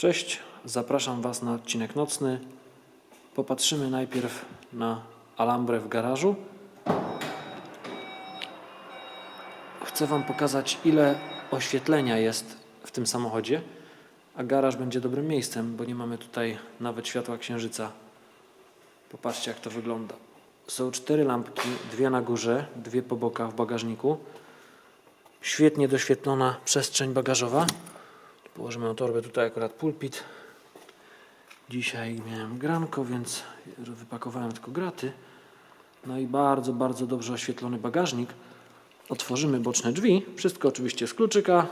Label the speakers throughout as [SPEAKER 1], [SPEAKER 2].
[SPEAKER 1] Cześć, zapraszam Was na odcinek nocny. Popatrzymy najpierw na Alambrę w garażu. Chcę Wam pokazać, ile oświetlenia jest w tym samochodzie, a garaż będzie dobrym miejscem, bo nie mamy tutaj nawet światła księżyca. Popatrzcie, jak to wygląda. Są cztery lampki, dwie na górze, dwie po bokach w bagażniku. Świetnie doświetlona przestrzeń bagażowa. Położymy na torbę tutaj akurat pulpit. Dzisiaj miałem granko, więc wypakowałem tylko graty. No i bardzo, bardzo dobrze oświetlony bagażnik. Otworzymy boczne drzwi. Wszystko oczywiście z kluczyka.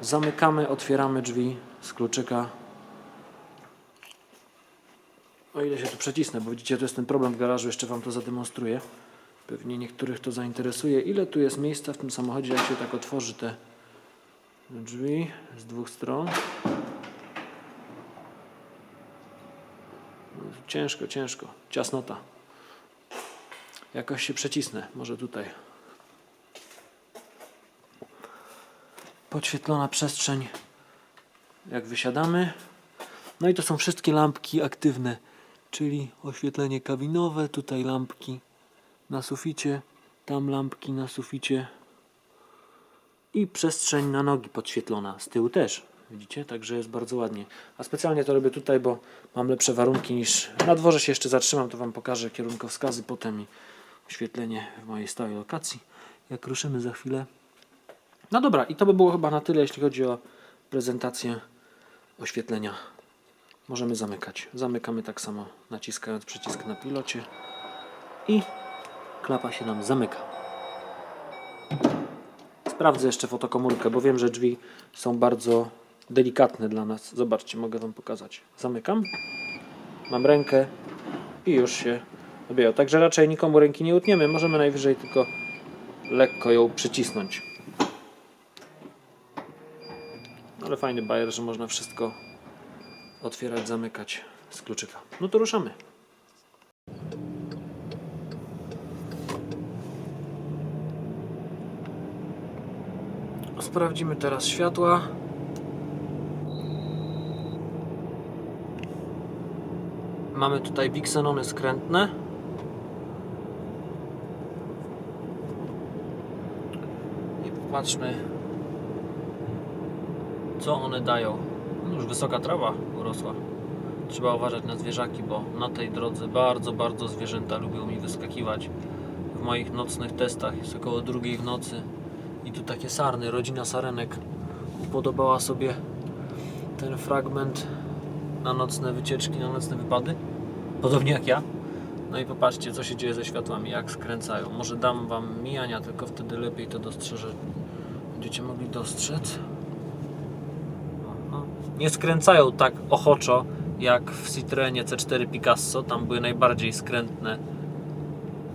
[SPEAKER 1] Zamykamy, otwieramy drzwi z kluczyka. O ile się tu przecisnę, bo widzicie, to jest ten problem w garażu, jeszcze Wam to zademonstruję. Pewnie niektórych to zainteresuje. Ile tu jest miejsca w tym samochodzie, jak się tak otworzy te drzwi z dwóch stron. No, Ciężko, ciężko. Ciasnota. Jakoś się przecisnę. Może tutaj. Podświetlona przestrzeń, jak wysiadamy. No i to są wszystkie lampki aktywne, czyli oświetlenie kabinowe, tutaj lampki na suficie, tam lampki na suficie i przestrzeń na nogi podświetlona, z tyłu też. Widzicie? Także jest bardzo ładnie. A specjalnie to robię tutaj, bo mam lepsze warunki niż na dworze się jeszcze zatrzymam, to Wam pokażę kierunkowskazy potem i oświetlenie w mojej stałej lokacji. Jak ruszymy za chwilę. No dobra, i to by było chyba na tyle, jeśli chodzi o prezentację oświetlenia. Możemy zamykać. Zamykamy tak samo, naciskając przycisk na pilocie i klapa się nam zamyka. Sprawdzę jeszcze fotokomórkę, bo wiem, że drzwi są bardzo delikatne dla nas. Zobaczcie, mogę Wam pokazać. Zamykam. Mam rękę i już się objęło. Także raczej nikomu ręki nie utniemy. Możemy najwyżej tylko lekko ją przycisnąć. Ale fajny bajer, że można wszystko otwierać, zamykać z kluczyka. No to ruszamy. Sprawdzimy teraz światła. Mamy tutaj biksenony skrętne. I popatrzmy, co one dają. No Już wysoka trawa urosła. Trzeba uważać na zwierzaki, bo na tej drodze bardzo, bardzo zwierzęta lubią mi wyskakiwać. W moich nocnych testach jest około drugiej w nocy. I tu takie sarny, rodzina sarenek upodobała sobie ten fragment na nocne wycieczki, na nocne wypady. Podobnie jak ja. No i popatrzcie, co się dzieje ze światłami, jak skręcają. Może dam Wam mijania, tylko wtedy lepiej to dostrzeże. Będziecie mogli dostrzec. Aha. Nie skręcają tak ochoczo jak w Citroenie C4 Picasso. Tam były najbardziej skrętne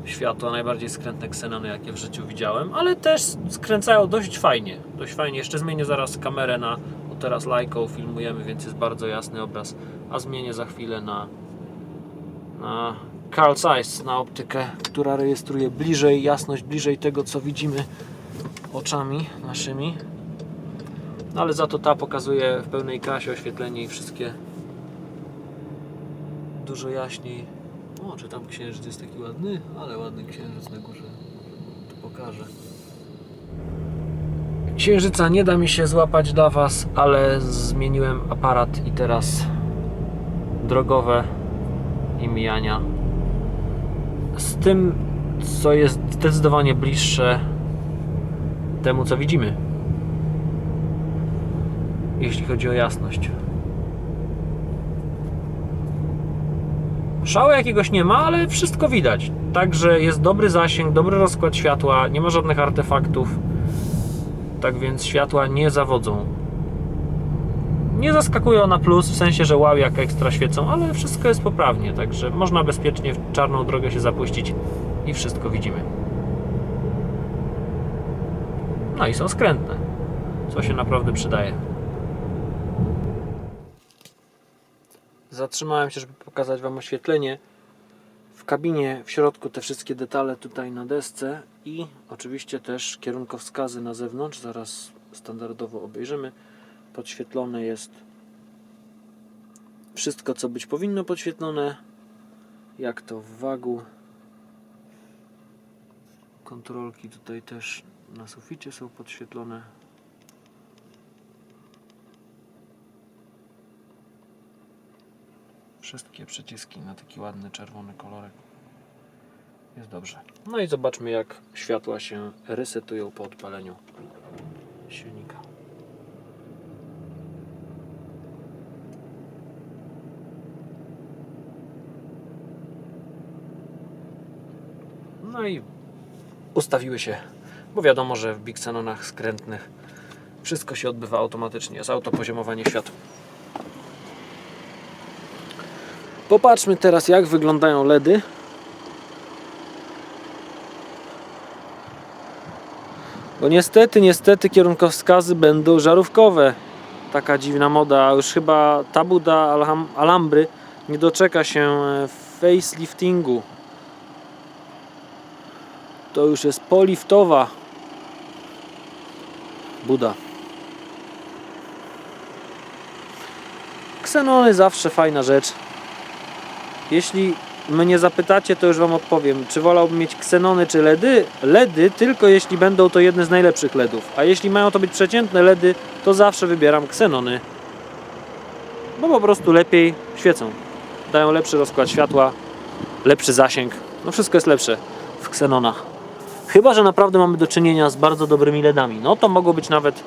[SPEAKER 1] światła, najbardziej skrętne ksenony, jakie w życiu widziałem, ale też skręcają dość fajnie. Dość fajnie. Jeszcze zmienię zaraz kamerę na. Bo teraz lajką filmujemy, więc jest bardzo jasny obraz. A zmienię za chwilę na, na Carl Zeiss, na optykę, która rejestruje bliżej jasność, bliżej tego, co widzimy oczami naszymi. No ale za to ta pokazuje w pełnej krasie oświetlenie i wszystkie dużo jaśniej. O, czy tam księżyc jest taki ładny? Ale ładny księżyc na górze. Tu pokażę. Księżyca nie da mi się złapać dla Was, ale zmieniłem aparat i teraz drogowe i mijania. Z tym, co jest zdecydowanie bliższe temu, co widzimy. Jeśli chodzi o jasność. Szału jakiegoś nie ma, ale wszystko widać. Także jest dobry zasięg, dobry rozkład światła, nie ma żadnych artefaktów. Tak więc światła nie zawodzą. Nie zaskakują na plus, w sensie, że wow, jak ekstra świecą, ale wszystko jest poprawnie, także można bezpiecznie w czarną drogę się zapuścić i wszystko widzimy. No i są skrętne, co się naprawdę przydaje. Zatrzymałem się, żeby pokazać Wam oświetlenie. W kabinie, w środku te wszystkie detale tutaj na desce i oczywiście też kierunkowskazy na zewnątrz. Zaraz standardowo obejrzymy. Podświetlone jest Wszystko, co być powinno podświetlone. Jak to w wagu. Kontrolki tutaj też na suficie są podświetlone. Wszystkie przyciski na taki ładny czerwony kolorek. Jest dobrze. No i zobaczmy jak światła się resetują po odpaleniu silnika. No i ustawiły się, bo wiadomo, że w Big skrętnych wszystko się odbywa automatycznie. Jest autopoziomowanie światła. Popatrzmy teraz jak wyglądają LEDy. Bo niestety, niestety kierunkowskazy będą żarówkowe. Taka dziwna moda. Już chyba ta buda Alham- Alhambry nie doczeka się e, faceliftingu. To już jest poliftowa Buda. Ksenony zawsze fajna rzecz. Jeśli mnie zapytacie, to już Wam odpowiem, czy wolałbym mieć ksenony czy LEDy? LEDy tylko jeśli będą to jedne z najlepszych LEDów. A jeśli mają to być przeciętne LEDy, to zawsze wybieram ksenony. Bo po prostu lepiej świecą. Dają lepszy rozkład światła, lepszy zasięg. No wszystko jest lepsze w ksenonach. Chyba, że naprawdę mamy do czynienia z bardzo dobrymi LEDami. No to mogą być nawet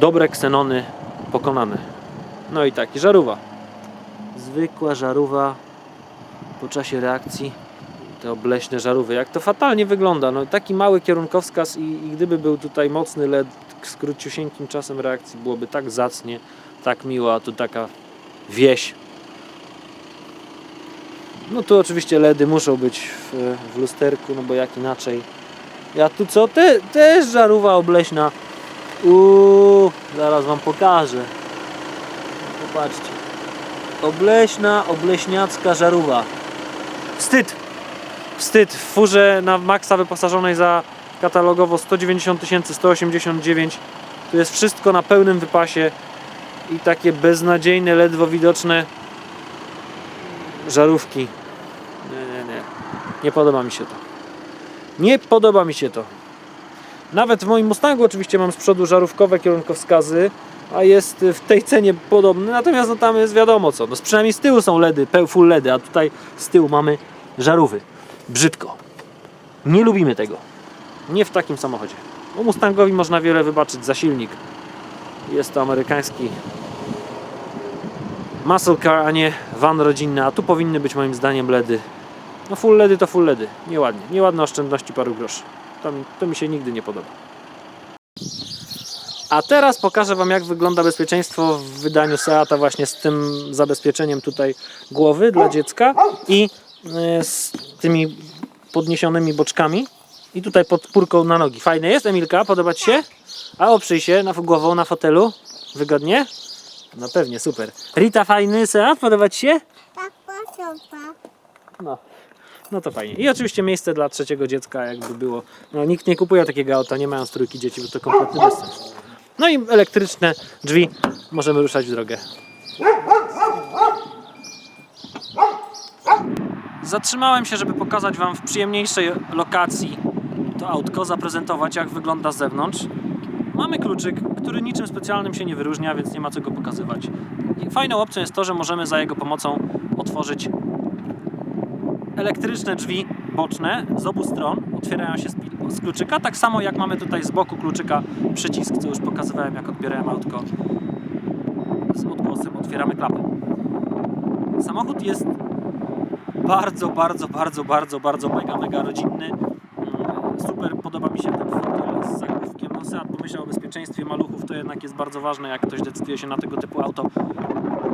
[SPEAKER 1] dobre ksenony pokonane. No i tak, i żarówa. Zwykła żarówa po czasie reakcji. Te obleśne żarówy. Jak to fatalnie wygląda. No taki mały kierunkowskaz i, i gdyby był tutaj mocny LED z króciusieńkim czasem reakcji byłoby tak zacnie, tak miło, a tu taka wieś. No tu oczywiście LEDy muszą być w, w lusterku, no bo jak inaczej. Ja tu co? Te, też żarówa obleśna. Uuu, zaraz wam pokażę. Popatrzcie. Obleśna, obleśniacka żarówa. Wstyd! Wstyd. W furze na maksa wyposażonej za katalogowo 190 tysięcy, 189. Tu jest wszystko na pełnym wypasie i takie beznadziejne, ledwo widoczne żarówki. Nie, nie, nie. Nie podoba mi się to. Nie podoba mi się to. Nawet w moim Mustangu oczywiście mam z przodu żarówkowe kierunkowskazy, a jest w tej cenie podobny, natomiast no tam jest wiadomo co. No, przynajmniej z tyłu są LEDy, full LEDy, a tutaj z tyłu mamy żarówy. Brzydko. Nie lubimy tego. Nie w takim samochodzie. Bo Mustangowi można wiele wybaczyć za silnik. Jest to amerykański muscle car, a nie van rodzinny, a tu powinny być moim zdaniem LEDy. No full LEDy to full LEDy. Nieładnie. Nieładne oszczędności paru groszy. To, to mi się nigdy nie podoba. A teraz pokażę Wam jak wygląda bezpieczeństwo w wydaniu Seata właśnie z tym zabezpieczeniem tutaj głowy dla dziecka i e, z tymi podniesionymi boczkami i tutaj podpórką na nogi. Fajne jest, Emilka? Podoba Ci się? A oprzyj się na głową na fotelu. Wygodnie? No pewnie, super. Rita, fajny Seat? Podoba Ci się?
[SPEAKER 2] Tak, podoba.
[SPEAKER 1] No. No to fajnie. I oczywiście miejsce dla trzeciego dziecka, jakby było. No, nikt nie kupuje takiego auta, nie mając trójki dzieci, bo to kompletny bezsens. No i elektryczne drzwi. Możemy ruszać w drogę. Zatrzymałem się, żeby pokazać Wam w przyjemniejszej lokacji to autko, zaprezentować jak wygląda z zewnątrz. Mamy kluczyk, który niczym specjalnym się nie wyróżnia, więc nie ma co go pokazywać. Fajną opcją jest to, że możemy za jego pomocą otworzyć elektryczne drzwi boczne z obu stron otwierają się z, kluczyka, tak samo jak mamy tutaj z boku kluczyka przycisk, co już pokazywałem jak odbierałem autko z odgłosem, otwieramy klapę. Samochód jest bardzo, bardzo, bardzo, bardzo, bardzo mega, mega rodzinny. Mm, Super, podoba mi się ten fotel z zagłówkiem. No Seat pomyślał o bezpieczeństwie maluchów, to jednak jest bardzo ważne, jak ktoś decyduje się na tego typu auto.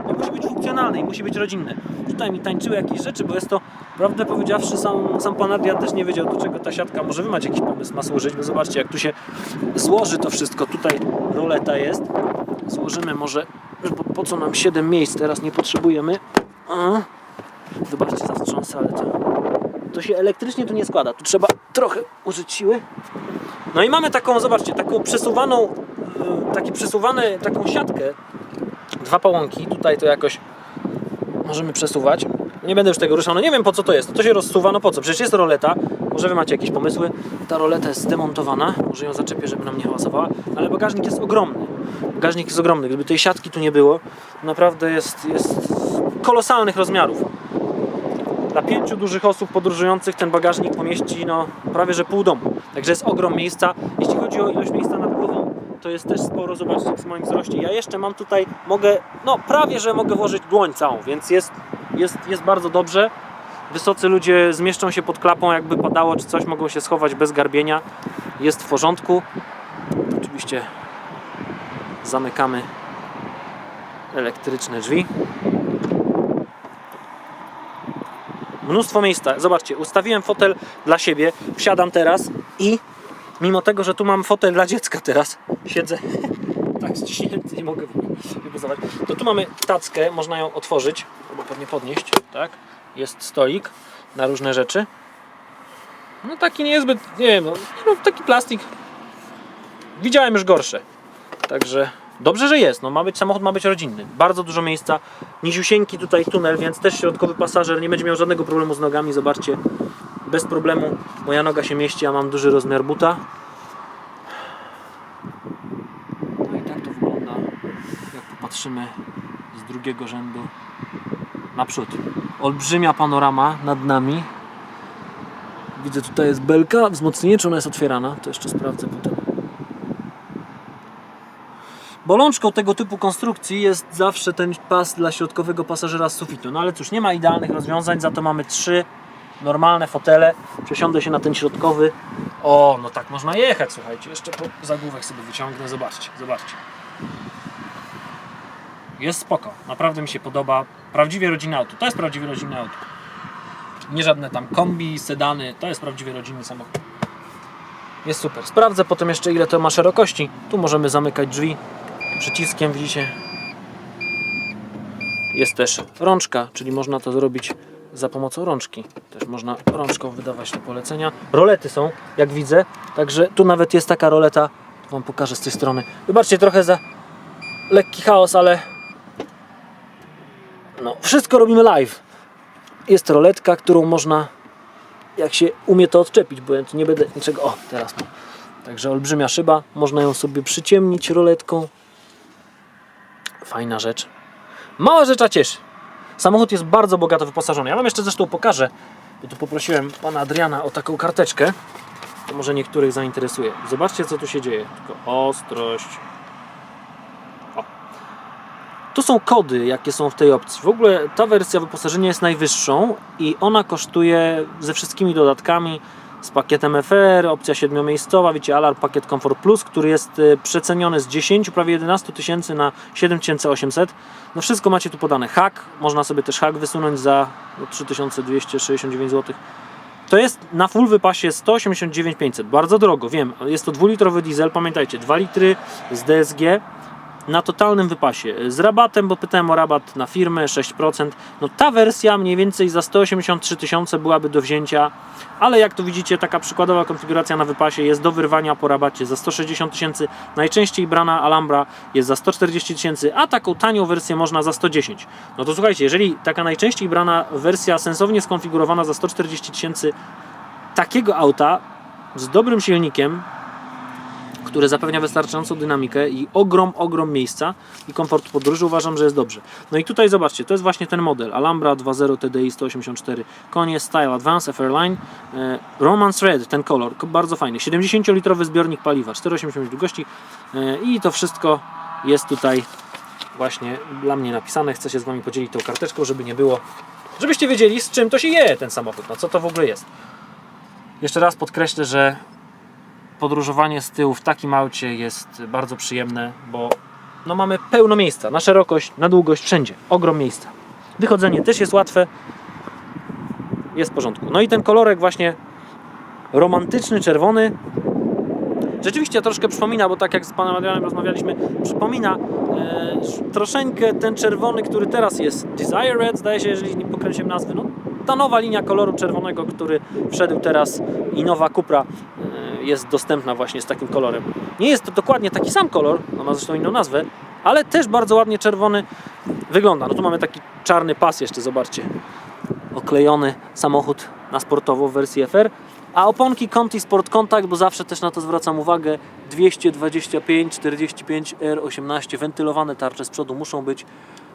[SPEAKER 1] No, musi być funkcjonalny i musi być rodzinny. Tutaj mi tańczyły jakieś rzeczy, bo jest to, prawdę powiedziawszy, sam, sam pan Adrian też nie wiedział, do czego ta siatka, może wy macie jakiś pomysł, ma służyć, bo zobaczcie, jak tu się złoży to wszystko. Tutaj roleta jest. Złożymy może, bo po co nam 7 miejsc, teraz nie potrzebujemy. A. Zobaczcie, zastrząsę, ale to, to się elektrycznie tu nie składa. Tu trzeba trochę użyć siły. No i mamy taką, zobaczcie, taką przesuwaną, y, takie przesuwane, taką siatkę. Dwa połąki. Tutaj to jakoś możemy przesuwać. Nie będę już tego ruszał, no nie wiem po co to jest. To się rozsuwa, no po co? Przecież jest roleta. Może wy macie jakieś pomysły. Ta roleta jest zdemontowana, może ją zaczepię, żeby nam nie hałasowała, ale bagażnik jest ogromny. Bagażnik jest ogromny. Gdyby tej siatki tu nie było, naprawdę jest, jest kolosalnych rozmiarów. Dla pięciu dużych osób podróżujących ten bagażnik pomieści no, prawie że pół domu. Także jest ogrom miejsca. Jeśli chodzi o ilość miejsca nad głową, to jest też sporo. Zobaczcie, w moim wzroście. Ja jeszcze mam tutaj, mogę, no prawie że mogę włożyć dłoń całą, więc jest, jest, jest bardzo dobrze. Wysocy ludzie zmieszczą się pod klapą, jakby padało czy coś, mogą się schować bez garbienia. Jest w porządku. Oczywiście zamykamy elektryczne drzwi. Mnóstwo miejsca. Zobaczcie, ustawiłem fotel dla siebie, wsiadam teraz i mimo tego, że tu mam fotel dla dziecka teraz, siedzę tak ściśnięty, nie mogę wybuzować, to tu mamy tackę, można ją otworzyć, albo pewnie podnieść, tak? Jest stolik na różne rzeczy. No taki niezbyt, nie wiem, no, no taki plastik. Widziałem już gorsze. Także dobrze, że jest. No, ma być, samochód ma być rodzinny. Bardzo dużo miejsca. Niziusieńki tutaj tunel, więc też środkowy pasażer nie będzie miał żadnego problemu z nogami. Zobaczcie, bez problemu moja noga się mieści, a mam duży rozmiar buta. No i tak to wygląda, jak popatrzymy z drugiego rzędu naprzód. Olbrzymia panorama nad nami. Widzę tutaj jest belka, wzmocnienie, czy ona jest otwierana? To jeszcze sprawdzę potem. Bolączką tego typu konstrukcji jest zawsze ten pas dla środkowego pasażera z sufitu. No ale cóż, nie ma idealnych rozwiązań, za to mamy trzy normalne fotele. Przesiądę się na ten środkowy. O, no tak można jechać, słuchajcie. Jeszcze po zagłówek sobie wyciągnę. Zobaczcie, zobaczcie. Jest spoko. Naprawdę mi się podoba. Prawdziwie rodzinne auto. To jest prawdziwie rodzinne auto. Nie żadne tam kombi, sedany. To jest prawdziwie rodzinny samochód. Jest super. Sprawdzę potem jeszcze ile to ma szerokości. Tu możemy zamykać drzwi przyciskiem, widzicie. Jest też rączka, czyli można to zrobić za pomocą rączki. Też można rączką wydawać te polecenia. Rolety są, jak widzę. Także tu nawet jest taka roleta. Wam pokażę z tej strony. Wybaczcie trochę za lekki chaos, ale no, wszystko robimy live. Jest roletka, którą można, jak się umie to odczepić, bo ja tu nie będę niczego. O, teraz mam. Także olbrzymia szyba, można ją sobie przyciemnić roletką. Fajna rzecz. Mała rzecz, a cieszy. Samochód jest bardzo bogato wyposażony. Ja Wam jeszcze zresztą pokażę, tu poprosiłem pana Adriana o taką karteczkę. To może niektórych zainteresuje. Zobaczcie, co tu się dzieje. Tylko ostrość. O. Tu są kody, jakie są w tej opcji. W ogóle ta wersja wyposażenia jest najwyższą i ona kosztuje ze wszystkimi dodatkami z pakietem FR, opcja siedmiomiejscowa, wiecie, Alar pakiet Comfort Plus, który jest y, przeceniony z 10, prawie 11 tysięcy na 7800. No wszystko macie tu podane. Hak, można sobie też hak wysunąć za no, 3269 zł. To jest na full wypasie 189 500. Bardzo drogo, wiem. Jest to dwulitrowy diesel, pamiętajcie, 2 litry z DSG na totalnym wypasie. Z rabatem, bo pytałem o rabat na firmę 6%. No ta wersja mniej więcej za 183 tysiące byłaby do wzięcia, ale jak tu widzicie, taka przykładowa konfiguracja na wypasie jest do wyrwania po rabacie za 160 tysięcy. Najczęściej brana Alhambra jest za 140 tysięcy, a taką tanią wersję można za 110. No to słuchajcie, jeżeli taka najczęściej brana wersja sensownie skonfigurowana za 140 tysięcy takiego auta z dobrym silnikiem, które zapewnia wystarczającą dynamikę i ogrom, ogrom miejsca i komfort podróży, uważam, że jest dobrze. No i tutaj zobaczcie, to jest właśnie ten model Alhambra 2.0 TDI 184 konie Style Advance FR Line e, Romance Red, ten kolor, bardzo fajny 70-litrowy zbiornik paliwa, 4,80 długości e, i to wszystko jest tutaj właśnie dla mnie napisane. Chcę się z Wami podzielić tą karteczką, żeby nie było, żebyście wiedzieli z czym to się je ten samochód, no co to w ogóle jest. Jeszcze raz podkreślę, że podróżowanie z tyłu w takim aucie jest bardzo przyjemne, bo no mamy pełno miejsca, na szerokość, na długość, wszędzie, ogrom miejsca. Wychodzenie też jest łatwe, jest w porządku. No i ten kolorek właśnie romantyczny, czerwony, rzeczywiście troszkę przypomina, bo tak jak z panem Adrianem rozmawialiśmy, przypomina e, troszeczkę ten czerwony, który teraz jest Desire Red, zdaje się, jeżeli nie pokręciłem nazwy, no ta nowa linia koloru czerwonego, który wszedł teraz i nowa Cupra e, jest dostępna właśnie z takim kolorem. Nie jest to dokładnie taki sam kolor, on ma zresztą inną nazwę, ale też bardzo ładnie czerwony. wygląda. No tu mamy taki czarny pas jeszcze, zobaczcie. Oklejony samochód na sportowo w wersji FR. A oponki Conti Sport Contact, bo zawsze też na to zwracam uwagę, 225 45 R18 wentylowane tarcze z przodu muszą być,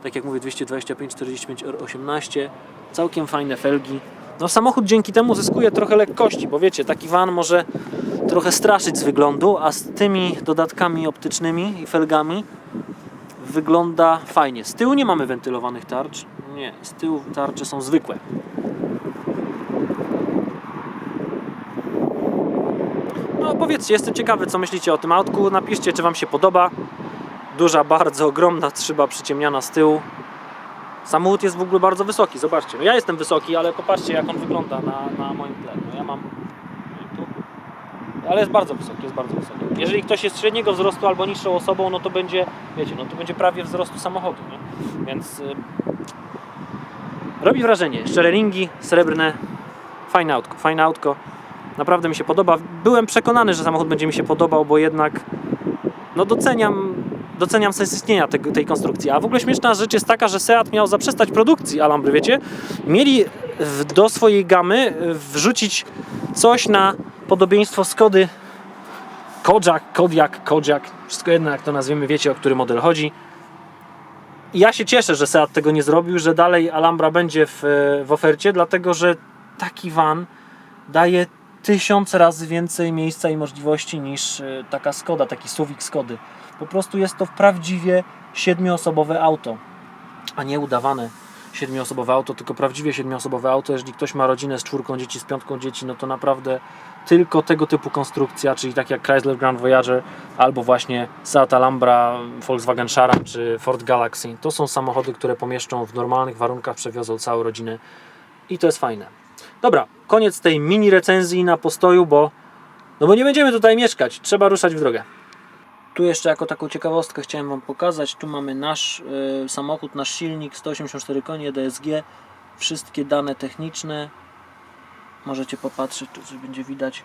[SPEAKER 1] tak jak mówię 225 45 R18 całkiem fajne felgi. No samochód dzięki temu zyskuje trochę lekkości, bo wiecie, taki van może trochę straszyć z wyglądu, a z tymi dodatkami optycznymi i felgami wygląda fajnie. Z tyłu nie mamy wentylowanych tarcz. Nie, z tyłu tarcze są zwykłe. No powiedzcie, jestem ciekawy co myślicie o tym autku. Napiszcie czy Wam się podoba. Duża, bardzo ogromna szyba przyciemniana z tyłu. Samochód jest w ogóle bardzo wysoki, zobaczcie. No ja jestem wysoki, ale popatrzcie jak on wygląda na, na moim tle. No ja mam tu. Ale jest bardzo wysoki, jest bardzo wysoki. Jeżeli ktoś jest średniego wzrostu albo niższą osobą, no to będzie, wiecie, no to będzie prawie wzrostu samochodu, nie? Więc y, robi wrażenie. Szczere ringi, srebrne, fajne autko, fajne autko. Naprawdę mi się podoba. Byłem przekonany, że samochód będzie mi się podobał, bo jednak no doceniam, doceniam sens istnienia tego, tej konstrukcji. A w ogóle śmieszna rzecz jest taka, że Seat miał zaprzestać produkcji Alhambry, wiecie? Mieli w, do swojej gamy y, wrzucić coś na podobieństwo Skody Kodiaq, Kodiak, Kodiak, wszystko jedno jak to nazwiemy, wiecie o który model chodzi. I ja się cieszę, że Seat tego nie zrobił, że dalej Alhambra będzie w, w ofercie, dlatego że taki van daje tysiąc razy więcej miejsca i możliwości niż e, taka Skoda, taki suwik Skody. Po prostu jest to prawdziwie siedmioosobowe auto, a nie udawane siedmioosobowe auto, tylko prawdziwie siedmioosobowe auto. Jeżeli ktoś ma rodzinę z czwórką dzieci, z piątką dzieci, no to naprawdę tylko tego typu konstrukcja, czyli tak jak Chrysler Grand Voyager albo właśnie Seat Alhambra, Volkswagen Charan czy Ford Galaxy, to są samochody, które pomieszczą w normalnych warunkach, przewiozą całą rodzinę i to jest fajne. Dobra, koniec tej mini recenzji na postoju, bo no bo nie będziemy tutaj mieszkać, trzeba ruszać w drogę. Tu jeszcze jako taką ciekawostkę chciałem Wam pokazać. Tu mamy nasz y, samochód, nasz silnik 184 konie DSG. Wszystkie dane techniczne. Możecie popatrzeć, czy coś będzie widać.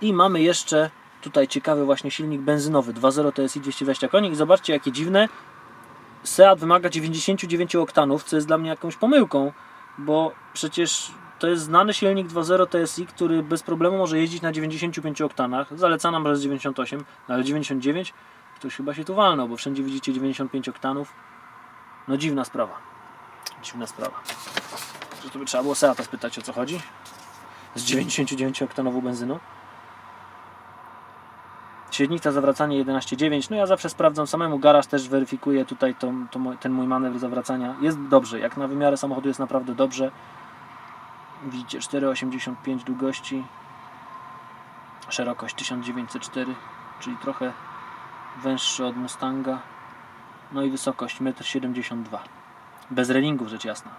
[SPEAKER 1] I mamy jeszcze tutaj ciekawy właśnie silnik benzynowy 2.0 TSI 220 koni. I zobaczcie jakie dziwne. Seat wymaga 99 oktanów, co jest dla mnie jakąś pomyłką, bo przecież to jest znany silnik 2.0 TSI, który bez problemu może jeździć na 95 oktanach. Zalecana może z 98, no ale 99 ktoś chyba się tu walnął, bo wszędzie widzicie 95 oktanów. No dziwna sprawa. Dziwna sprawa. Że to by trzeba było Seata spytać o co chodzi. Z 99 oktanową benzyną. Średnica zawracanie 11,9. No ja zawsze sprawdzam samemu. Garaż też weryfikuje tutaj to, to, ten mój manewr zawracania. Jest dobrze. Jak na wymiarę samochodu jest naprawdę dobrze. Widzicie 4,85 długości. Szerokość 1904, czyli trochę węższy od Mustanga. No i wysokość 1,72 m. Bez relingów rzecz jasna.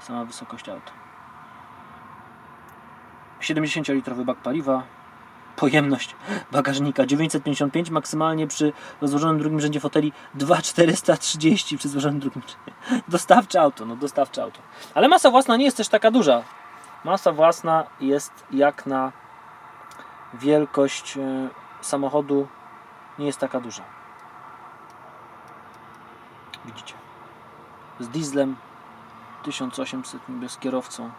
[SPEAKER 1] Sama wysokość auta. 70-litrowy bak paliwa. Pojemność bagażnika 955, maksymalnie przy rozłożonym drugim rzędzie foteli 2430 przy złożonym drugim. Dostawcze auto, no dostawcze auto. Ale masa własna nie jest też taka duża. Masa własna jest jak na wielkość e, samochodu. Nie jest taka duża. Widzicie. Z dieslem 1800 niby z kierowcą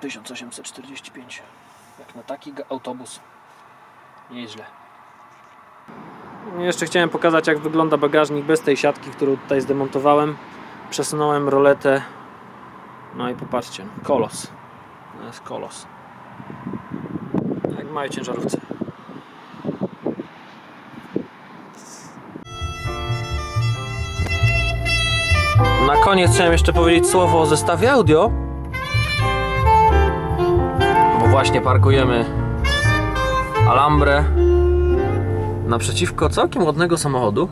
[SPEAKER 1] 1845 jak na taki autobus. Nieźle. Jeszcze chciałem pokazać jak wygląda bagażnik bez tej siatki, którą tutaj zdemontowałem. Przesunąłem roletę no i popatrzcie, kolos to jest kolos jak małej ciężarówce Na koniec chciałem jeszcze powiedzieć słowo o zestawie audio. Bo właśnie parkujemy Alambrę naprzeciwko całkiem ładnego samochodu.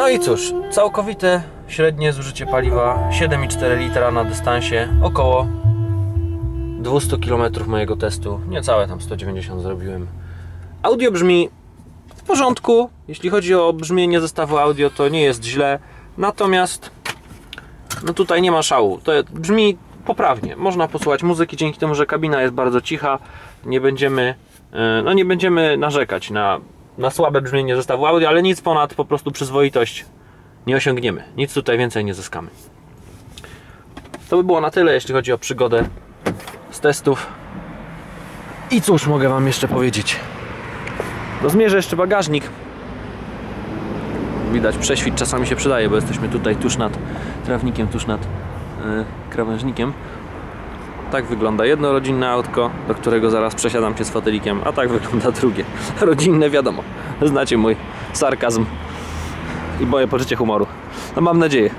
[SPEAKER 1] No i cóż, całkowite średnie zużycie paliwa 7,4 litra na dystansie około 200 km mojego testu. Niecałe tam 190 zrobiłem. Audio brzmi w porządku. Jeśli chodzi o brzmienie zestawu audio, to nie jest źle. Natomiast no tutaj nie ma szału. To brzmi poprawnie. Można posłuchać muzyki dzięki temu, że kabina jest bardzo cicha. Nie będziemy E, No nie będziemy narzekać na, na słabe brzmienie zestawu audio, ale nic ponad po prostu przyzwoitość nie osiągniemy. Nic tutaj więcej nie zyskamy. To by było na tyle, jeśli chodzi o przygodę z testów. I cóż mogę Wam jeszcze powiedzieć? No zmierzę jeszcze bagażnik. Widać, prześwit czasami się przydaje, bo jesteśmy tutaj tuż nad trawnikiem, tuż nad e, krawężnikiem. Tak wygląda jedno rodzinne autko, do którego zaraz przesiadam się z fotelikiem, a tak wygląda drugie. Rodzinne, wiadomo. Znacie mój sarkazm i moje poczucie humoru. No mam nadzieję.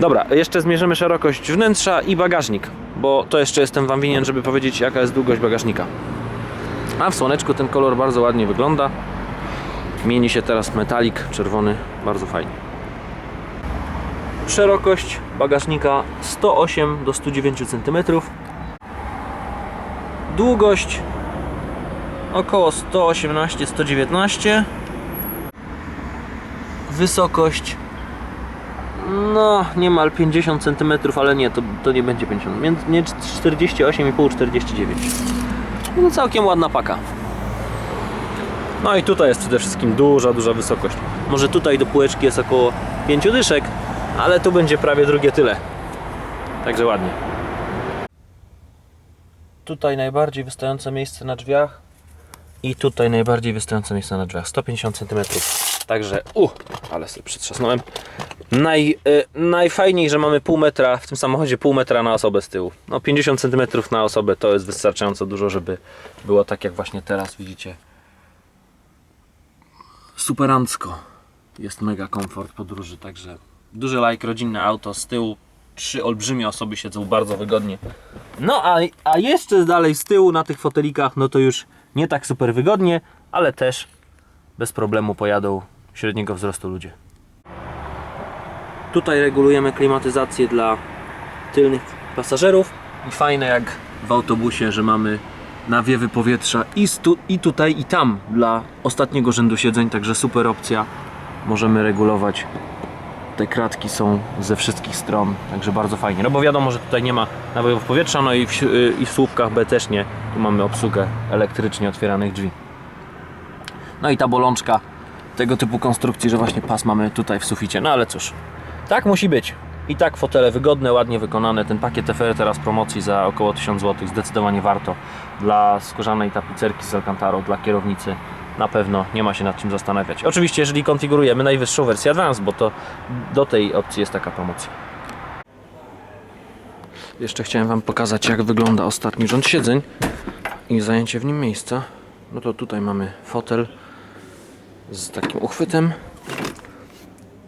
[SPEAKER 1] Dobra, jeszcze zmierzymy szerokość wnętrza i bagażnik, bo to jeszcze jestem Wam winien, żeby powiedzieć jaka jest długość bagażnika. A w słoneczku ten kolor bardzo ładnie wygląda. Mieni się teraz metalik czerwony, bardzo fajnie. Szerokość bagażnika 108 do 109 cm. Długość około 118-119 Wysokość no niemal 50 cm, ale nie, to, to nie będzie 50, między między 48,5-49 no całkiem ładna paka. No i tutaj jest przede wszystkim duża, duża wysokość. Może tutaj do półeczki jest około 5 dyszek ale tu będzie prawie drugie tyle. Także ładnie tutaj najbardziej wystające miejsce na drzwiach i tutaj najbardziej wystające miejsce na drzwiach 150 cm. Także, u, ale sobie przytrzasnąłem. Naj, y, najfajniej, że mamy pół metra w tym samochodzie, pół metra na osobę z tyłu. No 50 cm na osobę to jest wystarczająco dużo, żeby było tak jak właśnie teraz widzicie. Superancko. Jest mega komfort podróży, także duży like, rodzinne auto z tyłu. Trzy olbrzymie osoby siedzą bardzo wygodnie. No a, a jeszcze dalej z tyłu na tych fotelikach, no to już nie tak super wygodnie, ale też bez problemu pojadą średniego wzrostu ludzie. Tutaj regulujemy klimatyzację dla tylnych pasażerów i fajne jak w autobusie, że mamy nawiewy powietrza i, stu, i tutaj i tam dla ostatniego rzędu siedzeń, także super opcja. Możemy regulować te kratki są ze wszystkich stron, także bardzo fajnie. No bo wiadomo, że tutaj nie ma nawojów powietrza, no i w, y, i w słupkach B też nie. Tu mamy obsługę elektrycznie otwieranych drzwi. No i ta bolączka tego typu konstrukcji, że właśnie pas mamy tutaj w suficie. No ale cóż, tak musi być. I tak fotele wygodne, ładnie wykonane. Ten pakiet FR teraz promocji za około 1000 zł. Zdecydowanie warto. Dla skórzanej tapicerki z Alcantaro, dla kierownicy na pewno nie ma się nad czym zastanawiać. Oczywiście, jeżeli konfigurujemy najwyższą wersję Advance, bo to do tej opcji jest taka promocja. Jeszcze chciałem Wam pokazać, jak wygląda ostatni rząd siedzeń i zajęcie w nim miejsca. No to tutaj mamy fotel z takim uchwytem.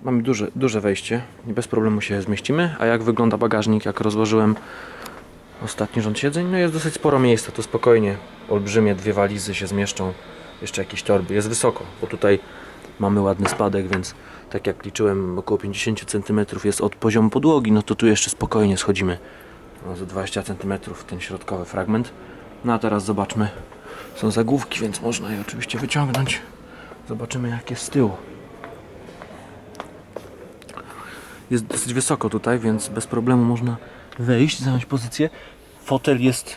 [SPEAKER 1] Mamy duże, duże wejście i bez problemu się zmieścimy. A jak wygląda bagażnik, jak rozłożyłem ostatni rząd siedzeń? No jest dosyć sporo miejsca, to spokojnie. Olbrzymie dwie walizy się zmieszczą. Jeszcze jakieś torby. Jest wysoko, bo tutaj mamy ładny spadek, więc tak jak liczyłem, około 50 cm jest od poziomu podłogi, no to tu jeszcze spokojnie schodzimy no, za 20 cm ten środkowy fragment. No a teraz zobaczmy. Są zagłówki, więc można je oczywiście wyciągnąć. Zobaczymy jak jest z tyłu. Jest dosyć wysoko tutaj, więc bez problemu można wejść, zająć pozycję. Fotel jest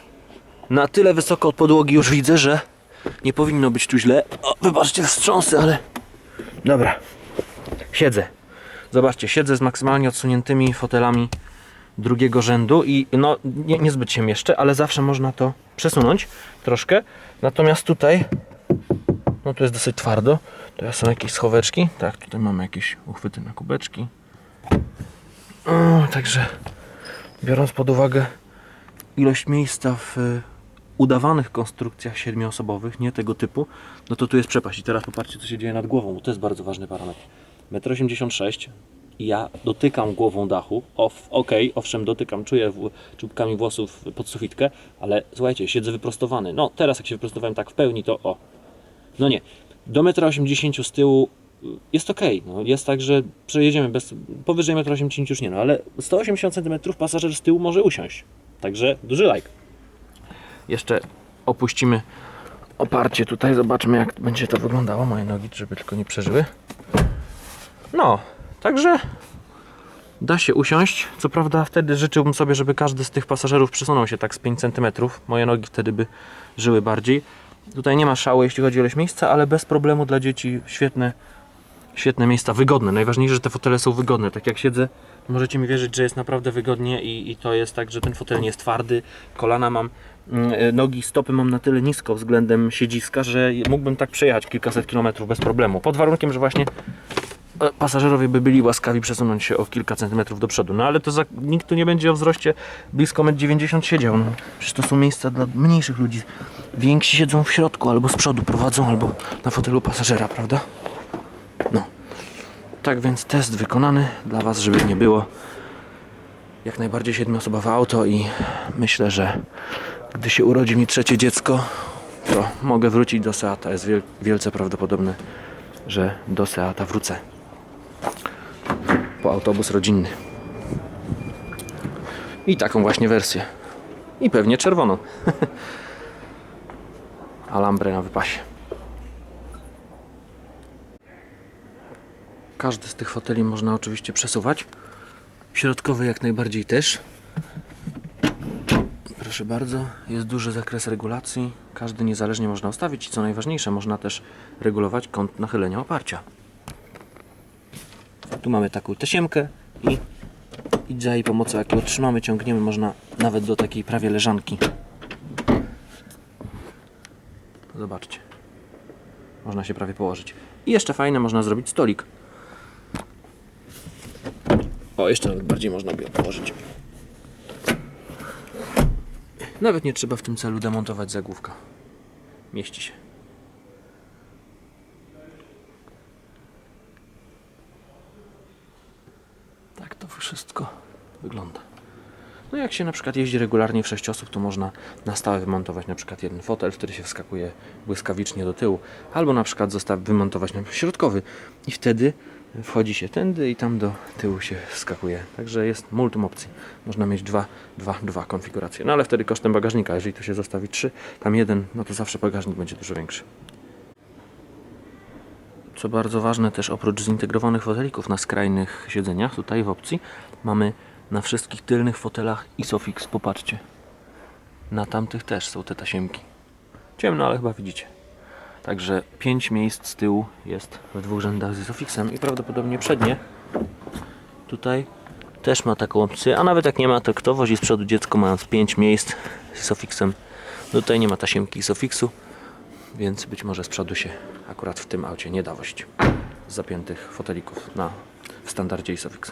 [SPEAKER 1] na tyle wysoko od podłogi, już widzę, że nie powinno być tu źle. O, wybaczcie wstrząsy, ale... Dobra. Siedzę. Zobaczcie, siedzę z maksymalnie odsuniętymi fotelami drugiego rzędu i no nie, niezbyt się mieszczę, ale zawsze można to przesunąć troszkę. Natomiast tutaj no tu jest dosyć twardo. Tutaj są jakieś schoweczki. Tak, tutaj mamy jakieś uchwyty na kubeczki. O, także biorąc pod uwagę ilość miejsca w udawanych konstrukcjach siedmioosobowych, nie tego typu, no to tu jest przepaść. I teraz popatrzcie, co się dzieje nad głową, to jest bardzo ważny parametr. 1,86 m i ja dotykam głową dachu. Off, Okej, owszem, dotykam, czuję w, czubkami włosów pod sufitkę, ale słuchajcie, siedzę wyprostowany. No, teraz jak się wyprostowałem tak w pełni, to o. No nie. Do 1,80 m z tyłu y, jest ok. No, jest tak, że przejedziemy bez. Powyżej 1,80 m już nie, no ale 180 cm pasażer z tyłu może usiąść. Także duży like. Jeszcze opuścimy oparcie tutaj, zobaczmy jak będzie to wyglądało. Moje nogi, żeby tylko nie przeżyły. No, także da się usiąść. Co prawda wtedy życzyłbym sobie, żeby każdy z tych pasażerów przesunął się tak z 5 cm. Moje nogi wtedy by żyły bardziej. Tutaj nie ma szału, jeśli chodzi o ilość miejsca, ale bez problemu dla dzieci świetne, świetne miejsca, wygodne. Najważniejsze, że te fotele są wygodne. Tak jak siedzę, możecie mi wierzyć, że jest naprawdę wygodnie i, i to jest tak, że ten fotel nie jest twardy. Kolana mam, nogi, stopy mam na tyle nisko względem siedziska, że mógłbym tak przejechać kilkaset kilometrów bez problemu. Pod warunkiem, że właśnie e, pasażerowie by byli łaskawi przesunąć się o kilka centymetrów do przodu. No ale to za, nikt tu nie będzie o wzroście blisko 1,90 m siedział. No. Przecież to są miejsca dla mniejszych ludzi. Więksi siedzą w środku, albo z przodu prowadzą, albo na fotelu pasażera, prawda? No. Tak więc test wykonany dla Was, żeby nie było. Jak najbardziej siedmioosobowe auto i myślę, że gdy się urodzi mi trzecie dziecko, to mogę wrócić do Seata. Jest wiel- wielce prawdopodobne, że do Seata wrócę. Po autobus rodzinny. I taką właśnie wersję. I pewnie czerwoną. Alambrę na wypasie. Każdy z tych foteli można oczywiście przesuwać. Środkowy jak najbardziej też. Proszę bardzo, jest duży zakres regulacji. Każdy niezależnie można ustawić i co najważniejsze, można też regulować kąt nachylenia oparcia. Tu mamy taką tasiemkę i, i jej pomocą jak ją trzymamy, ciągniemy, można nawet do takiej prawie leżanki. Zobaczcie. Można się prawie położyć. I jeszcze fajne, można zrobić stolik. O, jeszcze nawet bardziej można by położyć. Nawet nie trzeba w tym celu demontować zagłówka. Mieści się. Tak to wszystko wygląda. No jak się na przykład jeździ regularnie w 6 osób, to można na stałe wymontować na przykład jeden fotel, który się wskakuje błyskawicznie do tyłu, albo na przykład zostaw wymontować na środkowy i wtedy wchodzi się tędy i tam do tyłu się wskakuje. Także jest multum opcji. Można mieć dwa, dwa, dwa konfiguracje. No ale wtedy kosztem bagażnika, jeżeli tu się zostawi trzy, tam jeden, no to zawsze bagażnik będzie dużo większy. Co bardzo ważne też oprócz zintegrowanych fotelików na skrajnych siedzeniach, tutaj w opcji mamy na wszystkich tylnych fotelach Isofix, popatrzcie. Na tamtych też są te tasiemki. Ciemno, ale chyba widzicie. Także 5 miejsc z tyłu jest w dwóch rzędach z Isofixem i prawdopodobnie przednie tutaj też ma taką opcję, a nawet jak nie ma, to kto wozi z przodu dziecko mając 5 miejsc z Isofixem. Tutaj nie ma tasiemki Isofixu, więc być może z przodu się akurat w tym aucie nie da wozić zapiętych fotelików na w standardzie Isofix.